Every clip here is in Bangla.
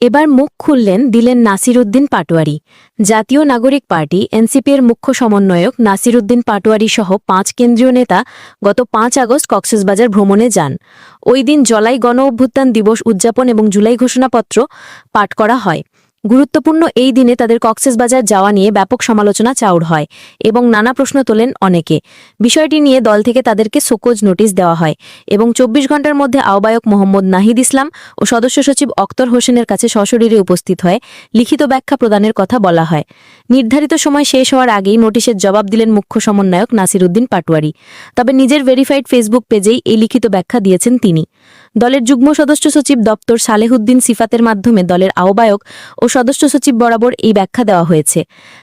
এবার মুখ খুললেন দিলেন নাসিরুদ্দিন পাটোয়ারি। জাতীয় নাগরিক পার্টি, এনসিপির মুখ্য সমন্বয়ক নাসিরউদ্দিন পাটোয়ারি সহ পাঁচ কেন্দ্রীয় নেতা গত পাঁচ আগস্ট কক্সেসবাজার ভ্রমণে যান। ওই দিন জলাই গণ অভ্যুত্থান দিবস উদযাপন এবং জুলাই ঘোষণাপত্র পাঠ করা হয়। গুরুত্বপূর্ণ এই দিনে তাদের কক্সবাজার যাওয়া নিয়ে ব্যাপক সমালোচনা চাউর হয় এবং নানা প্রশ্ন তোলেন অনেকে। বিষয়টি নিয়ে দল থেকে তাদেরকে সোকোজ নোটিশ দেওয়া হয় এবং চব্বিশ ঘণ্টার মধ্যে আহ্বায়ক মোহাম্মদ নাহিদ ইসলাম ও সদস্য সচিব অক্তর হোসেনের কাছে সশরীরে উপস্থিত হয়ে লিখিত ব্যাখ্যা প্রদানের কথা বলা হয়। নির্ধারিত সময় শেষ হওয়ার আগেই নোটিশের জবাব দিলেন মুখ্য সমন্বয়ক নাসিরুদ্দিন পাটোয়ারি। তবে নিজের ভেরিফাইড ফেসবুক পেজেই এই লিখিত ব্যাখ্যা দিয়েছেন তিনি। দলের যুগ্ম সদস্য সচিব দপ্তর সালেহুদ্দিন সিফাতের মাধ্যমে দলের আহ্বায়ক ও সদস্য সচিব বরাবর এই ব্যাখ্যা দেওয়া হয়েছে।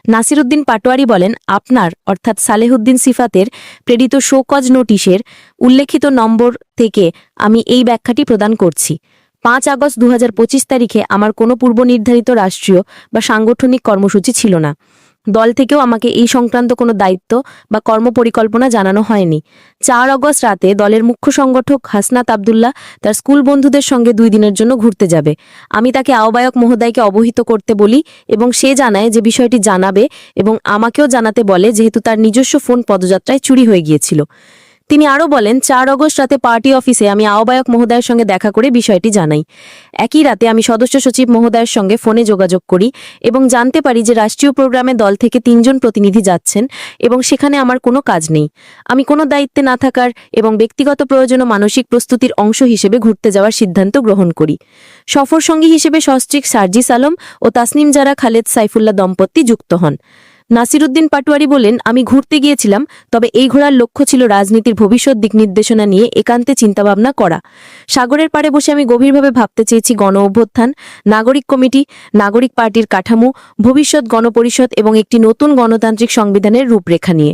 নাসিরুদ্দিন পাটোয়ারি বলেন, আপনার, অর্থাৎ সালেহুদ্দিন সিফাতের প্রেরিত শোকজ নোটিশের উল্লেখিত নম্বর থেকে আমি এই ব্যাখ্যাটি প্রদান করছি। পাঁচ আগস্ট দু হাজার পঁচিশ তারিখে আমার কোনো পূর্ব নির্ধারিত রাষ্ট্রীয় বা সাংগঠনিক কর্মসূচি ছিল না। দল থেকেও আমাকে এই সংক্রান্ত কোনো দায়িত্ব বা কর্মপরিকল্পনা জানানো হয়নি। চার অগস্ট রাতে দলের মুখ্য সংগঠক হাসনাত আবদুল্লাহ তার স্কুল বন্ধুদের সঙ্গে দুই দিনের জন্য ঘুরতে যাবে। আমি তাকে আহ্বায়ক মহোদয়কে অবহিত করতে বলি এবং সে জানায় যে বিষয়টি জানাবে এবং আমাকেও জানাতে বলে যেহেতু তার নিজস্ব ফোন পদযাত্রায় চুরি হয়ে গিয়েছিল। তিনি আরও বলেন, চার অগস্ট রাতে পার্টি অফিসে আমি আহ্বায়ক মহোদয়ের সঙ্গে দেখা করে বিষয়টি জানাই। একই রাতে আমি সদস্য সচিব মহোদয়ের সঙ্গে ফোনে যোগাযোগ করি এবং জানতে পারি যে রাষ্ট্রীয় প্রোগ্রামে দল থেকে তিনজন প্রতিনিধি যাচ্ছেন এবং সেখানে আমার কোনো কাজ নেই। আমি কোনো দায়িত্বে না থাকার এবং ব্যক্তিগত প্রয়োজন ও মানসিক প্রস্তুতির অংশ হিসেবে ঘুরতে যাওয়ার সিদ্ধান্ত গ্রহণ করি। সফর সঙ্গী হিসেবে সস্ত্রীক সার্জিস আলম ও তাসনিম জারা খালেদ সাইফুল্লাহ দম্পতি যুক্ত হন। নাসিরুদ্দিন পাটোয়ারি বলেন, আমি ঘুরতে গিয়েছিলাম, তবে এই ঘোরার লক্ষ্য ছিল রাজনীতির ভবিষ্যৎ দিক নির্দেশনা নিয়ে একান্তে চিন্তাভাবনা করা। সাগরের পাড়ে বসে আমি গভীরভাবে ভাবতে চেয়েছি গণ অভ্যুত্থান, নাগরিক কমিটি, নাগরিক পার্টির কাঠামো, ভবিষ্যৎ গণপরিষদ এবং একটি নতুন গণতান্ত্রিক সংবিধানের রূপরেখা নিয়ে।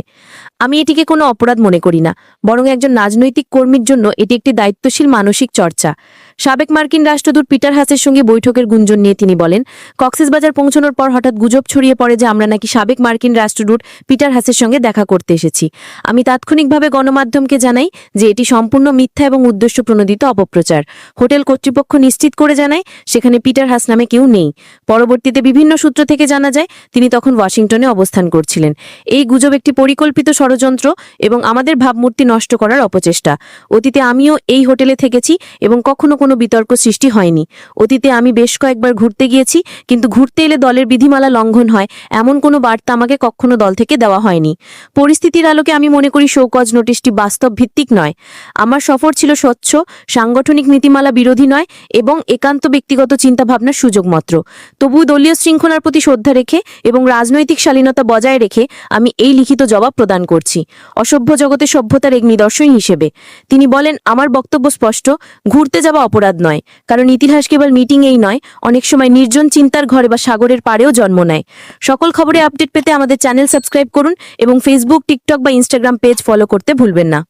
আমি এটিকে কোনো অপরাধ মনে করি না, বরং একজন রাজনৈতিক কর্মীর জন্য এটি একটি দায়িত্বশীল মানসিক চর্চা। সাবেক মার্কিন রাষ্ট্রদূত পিটার হাসের সঙ্গে বৈঠকের গুঞ্জন নিয়ে তিনি বলেন, কক্সবাজার পৌঁছানোর পর হঠাৎ গুজব ছড়িয়ে পড়ে যে আমরা নাকি সাবেক মার্কিন রাষ্ট্রদূত পিটার হাসের সঙ্গে দেখা করতে এসেছি। আমি তাৎক্ষণিকভাবে গণমাধ্যমকে জানাই যে এটি সম্পূর্ণ মিথ্যা এবং উদ্দেশ্য প্রণোদিত অপপ্রচার। হোটেল কর্তৃপক্ষ নিশ্চিত করে জানায়, সেখানে পিটার হাস নামে কেউ নেই। পরবর্তীতে বিভিন্ন সূত্র থেকে জানা যায়, তিনি তখন ওয়াশিংটনে অবস্থান করছিলেন। এই গুজব একটি পরিকল্পিত ষড়যন্ত্র এবং আমাদের ভাবমূর্তি নষ্ট করার অপচেষ্টা। অতীতে আমিও এই হোটেলে থেকেছি এবং কখনো কোনো বিতর্ক সৃষ্টি হয়নি। অতীতে আমি বেশ কয়েকবার ঘুরতে গিয়েছি, কিন্তু ঘুরতে এলে দলের বিধিমালা লঙ্ঘন হয়, এমন কোনো বার্তা আমাকে কখনো দল থেকে দেওয়া হয়নি। পরিস্থিতির আলোকে আমি মনে করি শোকজ নোটিশটি বাস্তব ভিত্তিক নয়। আমার সফর ছিল স্বচ্ছ, সাংগঠনিক নীতিমালা বিরোধী নয় এবং একান্ত ব্যক্তিগত চিন্তাভাবনার সুযোগ মাত্র। তবু দলীয় শৃঙ্খলার প্রতি শ্রদ্ধা রেখে এবং রাজনৈতিক শালীনতা বজায় রেখে আমি এই লিখিত জবাব প্রদান করছি। অসভ্য জগতে সভ্যতার এক নিদর্শন হিসেবে। তিনি বলেন, আমার বক্তব্য স্পষ্ট, ঘুরতে যাওয়া অপরাধ নয়, কারণ ইতিহাস কেবল মিটিংয়েই নয়, অনেক সময় নির্জন চিন্তার ঘরে বা সাগরের পাড়েও জন্ম নেয়। সকল খবরে আপডেট পেতে আমাদের চ্যানেল সাবস্ক্রাইব করুন এবং ফেসবুক টিকটক বা ইনস্টাগ্রাম পেজ ফলো করতে ভুলবেন না।